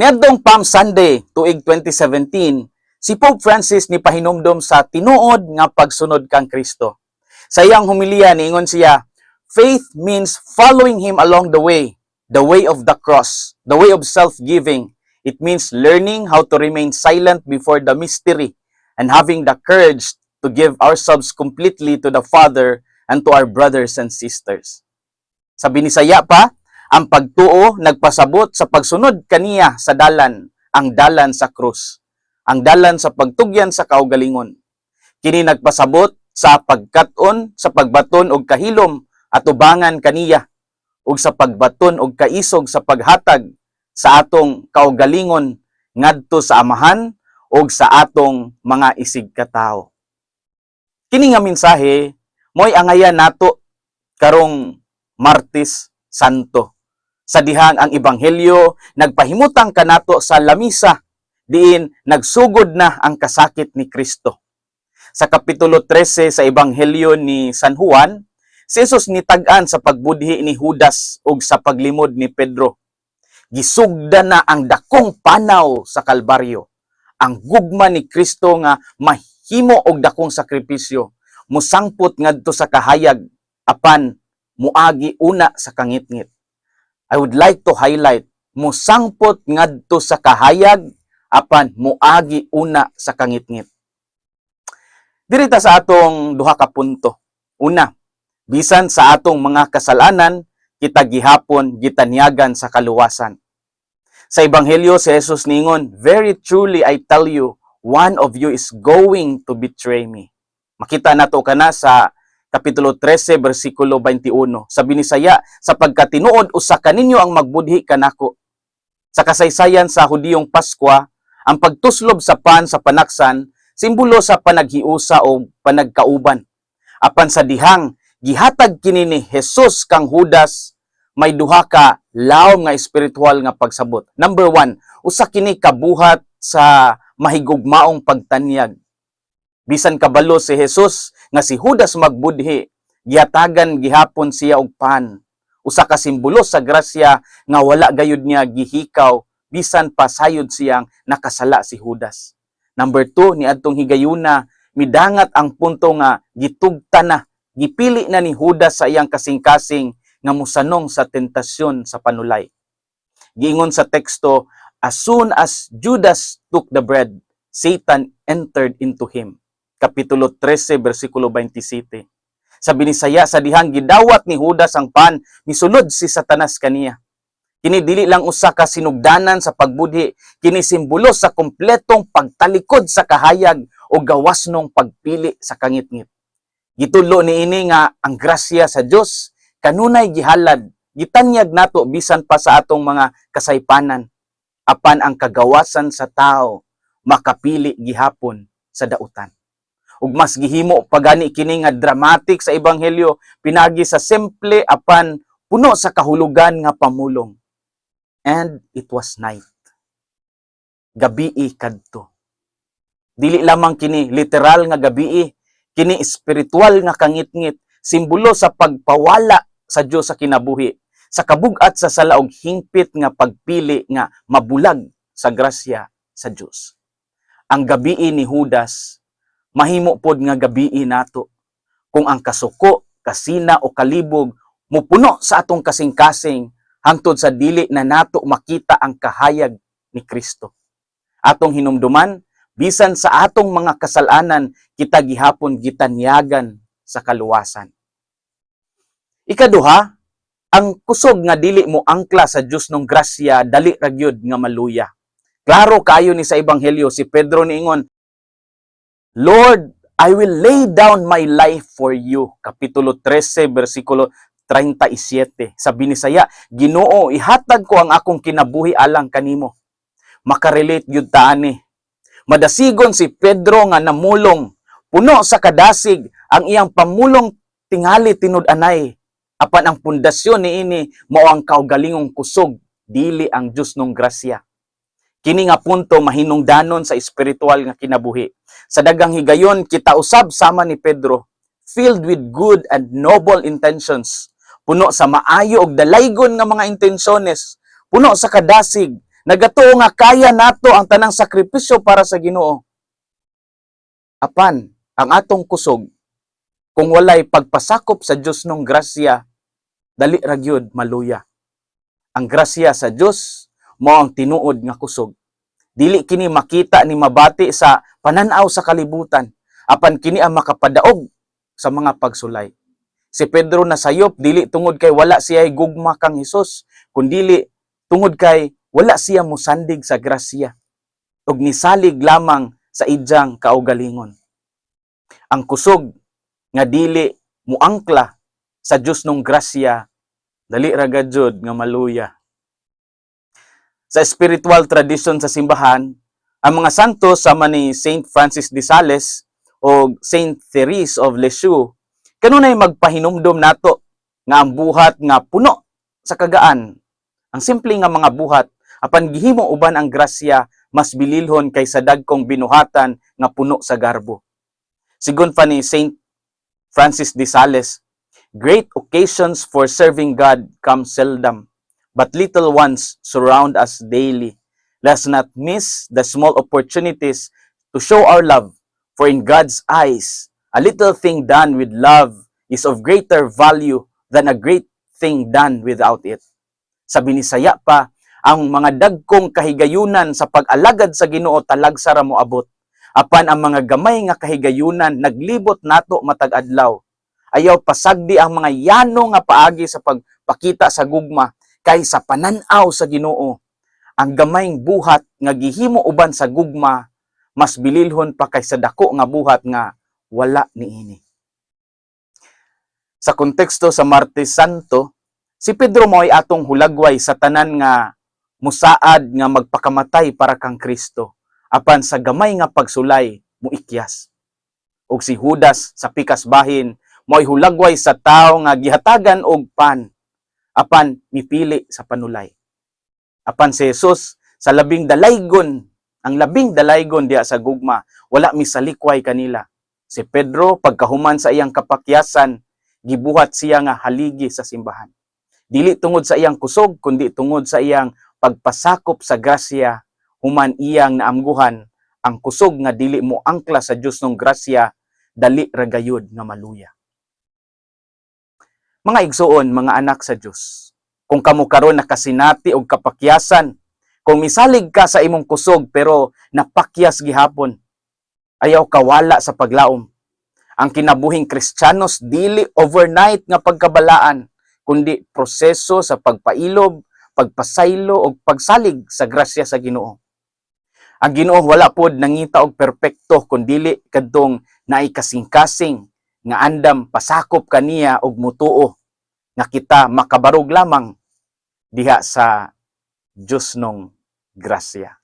Niadtong Palm Sunday tuig 2017, si Pope Francis ni pahinumdom sa tinuod nga pagsunod kang Kristo. Sa iyang humilya niingon siya, faith means following him along the way, the way of the cross, the way of self-giving. It means learning how to remain silent before the mystery and having the courage to give ourselves completely to the Father and to our brothers and sisters. Sa binisaya pa, ang pagtuo nagpasabot sa pagsunod kaniya sa dalan, ang dalan sa krus, ang dalan sa pagtugyan sa kaugalingon. Kini nagpasabot sa pagkaton, sa pagbaton og kahilom at ubangan kaniya ug sa pagbaton og kaisog sa paghatag sa atong kaugalingon ngadto sa amahan ug sa atong mga isig katao. Kini nga mensahe mo'y angayan nato karong Martis Santo. Sa dihang ang ebanghelyo nagpahimutang kanato sa lamisa diin nagsugod na ang kasakit ni Kristo. Sa kapitulo 13 sa ebanghelyo ni San Juan, si Jesus nitag-an sa pagbudhi ni Judas ug sa paglimod ni Pedro. Gisugda na ang dakong panaw sa Kalbaryo. Ang gugma ni Kristo nga mahimo og dakong sakripisyo musangpot ngadto sa kahayag apan muagi una sa kangitngit. I would like to highlight musangpot ngadto sa kahayag apan muagi una sa kangitngit. Dirita sa atong duha ka punto. Una, bisan sa atong mga kasalanan kita gihapon gitanyagan sa kaluwasan. Sa ebanghelyo si Jesus ningon, "Very truly I tell you, one of you is going to betray me." Makita nato kana sa kapitulo 13 bersikulo 21. Sa binisaya, sa pagkatinuod usa kaninyo ang magbudhi kanako. Sa kasaysayan sa Hudiyong Paskwa, ang pagtuslob sa pan sa panaksan simbolo sa panaghiusa o panagkauban. Apan sa dihang gihatag kini ni Jesus kang Judas may duha ka lawom nga espiritual nga pagsabot. Number one, usa kini kabuhat sa mahigugmaong pagtanyag. Bisan kabalo si Jesus nga si Judas magbudhi, gihatagan gihapon siya og pan. Usa ka simbolo sa grasya nga wala gayud niya gihikaw bisan pa sayod siyang nakasala si Judas. Number two, ni adtong higayuna, midangat ang punto nga gitugta na, gipili na ni Judas sa iyang kasing-kasing nga musanong sa tentasyon sa panulay. Giingon sa teksto, as soon as Judas took the bread, Satan entered into him. Kapitulo 13, versikulo 27. Sa binisaya sa dihang gidawat ni Judas ang pan, misulod si Satanas kaniya. Kini dili lang usa ka sinugdanan sa pagbudhi, kini simbolo sa kompletong pagtalikod sa kahayag o gawasnong pagpili sa kangitngit. Gitulo ni ini nga ang grasya sa Dios kanunay gihalad, gitanyag nato bisan pa sa atong mga kasaypanan apan ang kagawasan sa tao makapili gihapon sa dautan. Ug mas gihimo pagani kini nga dramatic sa ebanghelyo pinagi sa simple apan puno sa kahulugan nga pamulong and it was night. Gabii kadto. Dili lamang kini literal nga gabii, kini espiritual nga kangitngit, simbolo sa pagpawala sa Dios sa kinabuhi, sa kabug-at sa sala og hingpit nga pagpili nga mabulag sa grasya sa Dios. Ang gabii ni Judas mahimo pod nga gabii nato kung ang kasuko, kasina o kalibog mupuno sa atong kasing-kasing hangtod sa dili na nato makita ang kahayag ni Kristo. Atong hinumduman, bisan sa atong mga kasalanan, kita gihapon gitanyagan sa kaluwasan. Ikaduha, ang kusog nga dili mo angkla sa Dios nung grasya dali ra gyud nga maluya. Klaro kayo ni sa ebanghelyo si Pedro niingon, Lord, I will lay down my life for you. Kapitulo 13, versikulo 37. Sa binisaya, Ginoo, ihatag ko ang akong kinabuhi alang kanimo. Makarelate gyud ta ani. Madasigon si Pedro nga namulong puno sa kadasig ang iyang pamulong tingali tinud-anay. Apan ang pundasyon niini mao ang kaugalingong kusog dili ang Dios nung grasya. Kini nga punto mahinungdanon sa espiritual nga kinabuhi. Sa dagang higayon kita usab sama ni Pedro filled with good and noble intentions puno sa maayo og dalaygon nga mga intensyones, puno sa kadasig Nagatuo nga kaya nato ang tanang sakripisyo para sa Ginoo. Apan, ang atong kusog kung walay pagpasakop sa Dios nung grasya, dali ra gyud maluya. Ang grasya sa Dios mao ang tinuod nga kusog. Dili kini makita ni mabati sa pananaw sa kalibutan, apan kini ang makapadaog sa mga pagsulay. Si Pedro nasayop dili tungod kay wala siya gugma kang Hesus, kundili tungod kay wala siya mosandig sa grasya ug nisalig lamang sa idyang kaugalingon. Ang kusog nga dili muangkla sa Dios nung grasya dali ra gayud nga maluya. Sa spiritual tradition sa simbahan, ang mga santos sama ni Saint Francis de Sales o Saint Therese of Lisieux kanunay magpahinumdom nato nga ang buhat nga puno sa kagaan. Ang simple nga mga buhat apan gihimo uban ang grasya mas bililhon kaysa dagkong binuhatan nga puno sa garbo. Sigon pa ni Saint Francis de Sales, great occasions for serving God come seldom, but little ones surround us daily. Let's not miss the small opportunities to show our love, for in God's eyes, a little thing done with love is of greater value than a great thing done without it. Sa binisaya pa, ang mga dagkong kahigayunan sa pag-alagad sa Ginoo talagsa ra moabot. Apan ang mga gamay nga kahigayunan naglibot nato matag adlaw. Ayaw pasagdi ang mga yano nga paagi sa pagpakita sa gugma kay sa pananaw sa Ginoo. Ang gamayng buhat nga gihimo uban sa gugma mas bililhon pa kaysa dako nga buhat nga wala niini. Sa konteksto sa Martes Santo, si Pedro mo'y atong hulagway sa tanan nga musaad nga magpakamatay para kang Kristo apan sa gamay nga pagsulay muikyas. ug si Judas sa pikas bahin mo'y hulagway sa tao nga gihatagan og pan apan mipili sa panulay. Apan si Jesus sa labing dalaygon, ang labing dalaygon diya sa gugma, wala misalikway kanila. Si Pedro pagkahuman sa iyang kapakyasan, gibuhat siya nga haligi sa simbahan. Dili tungod sa iyang kusog kundi tungod sa iyang pagpasakop sa grasya human iyang naamguhan ang kusog nga dili mo angkla sa Dios ng grasya dali ra gayud nga maluya. Mga igsuon, mga anak sa Dios, kung kamo karon nakasinati og kapakyasan, kung misalig ka sa imong kusog pero napakyas gihapon, ayaw kawala sa paglaom. Ang kinabuhing Kristiyanos dili overnight nga pagkabalaan, kundi proseso sa pagpailob, pagpasaylo o pagsalig sa grasya sa Ginoo. Ang Ginoo wala pod nangita og perpekto kun dili kadtong naay kasing-kasing nga andam pasakop kaniya og mutuo nga kita makabarog lamang diha sa Dios nung grasya.